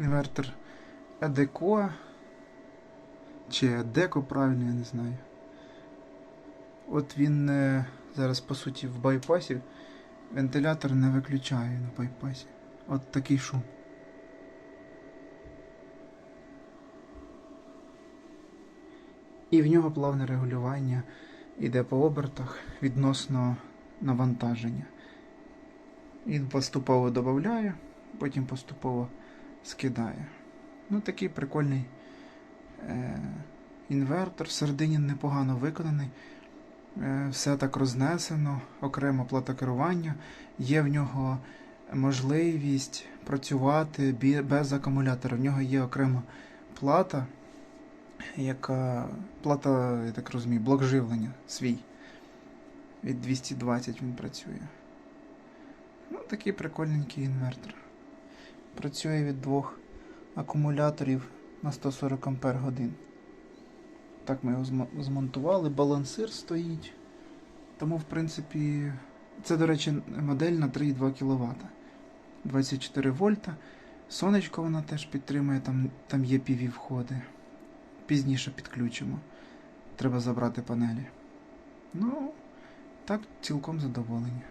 інвертор EDECO чи EDECO, правильно, я не знаю. От він е, зараз, по суті, в байпасі вентилятор не виключає на байпасі. От такий шум. І в нього плавне регулювання іде по обертах відносно навантаження. Він поступово додає, потім поступово скидає. Ну, такий прикольний е, інвертор. Всередині непогано виконаний. Е, все так рознесено, окрема плата керування. Є в нього можливість працювати без акумулятора. В нього є окрема плата, яка плата, я так розумію, блок живлення свій. Від 220 він працює. Ну, такий прикольненький інвертор. Працює від двох акумуляторів на 140 Ампер годин. Так ми його змонтували, балансир стоїть. Тому, в принципі, це, до речі, модель на 3,2 кВт. 24 вольта. Сонечко вона теж підтримує, там, там є PV входи. Пізніше підключимо. Треба забрати панелі. Ну, так, цілком задоволені.